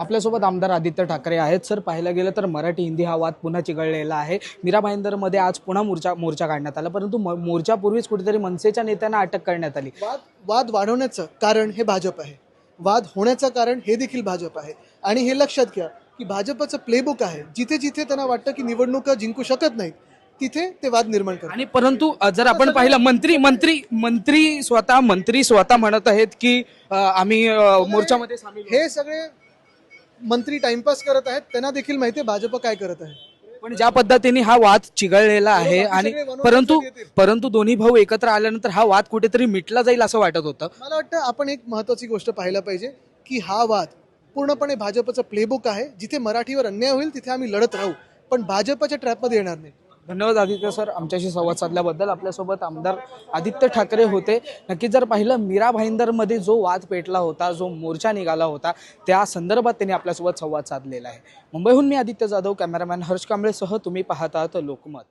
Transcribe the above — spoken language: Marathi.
आपल्यासोबत आमदार आदित्य ठाकरे आहेत. सर पाहायला गेलं तर मराठी हिंदी हा वाद पुन्हा चिघळलेला आहे. मीरा भाईंदरमध्ये आज पुन्हा मोर्चा मोर्चा काढण्यात आला. परंतु मोर्चापूर्वीच कुठेतरी मनसेच्या नेत्यांना अटक करण्यात आली. वाद वाद वाढवण्याचं कारण हे भाजप आहे. वाद होण्याचं कारण हे देखील भाजप आहे. आणि हे लक्षात घ्या की भाजपचं प्लेबुक आहे. जिथे जिथे त्यांना वाटतं की निवडणुका जिंकू शकत नाहीत तिथे ते वाद निर्माण करतात. आणि परंतु जर आपण पाहिलं मंत्री मंत्री मंत्री स्वतः मंत्री स्वतः म्हणत आहेत की आम्ही मोर्चामध्ये. हे सगळे मंत्री टाइमपास करत आहेत त्यांना देखील माहिती आहे भाजप काय करत आहे. पण ज्या पद्धतीने हा वाद चिघळलेला आहे बरोबर, आणि सगळे परंतु येतील. परंतु दोन्ही भाऊ एकत्र आल्यानंतर हा वाद कुठेतरी मिटला जाईल असं वाटत होतं. मला वाटतं आपण एक महत्वाची गोष्ट पाहायला पाहिजे की हा वाद पूर्णपणे भाजपचं प्लेबुक आहे. जिथे मराठीवर अन्याय होईल तिथे आम्ही लढत राहू. पण भाजपच्या ट्रॅपमध्ये येणार नाही. धन्यवाद आदित्य सर आमच्याशी संवाद साधल्याबद्दल. आपल्यासोबत आमदार आदित्य ठाकरे होते. नक्कीच जर पाहिलं मीरा भाईंदरमध्ये जो वाद पेटला होता जो मोर्चा निघाला होता त्या संदर्भात त्यांनी आपल्यासोबत संवाद साधलेला आहे. मुंबईहून मी आदित्य जाधव कॅमेरामॅन हर्ष कांबळेसह तुम्ही पाहतात लोकमत.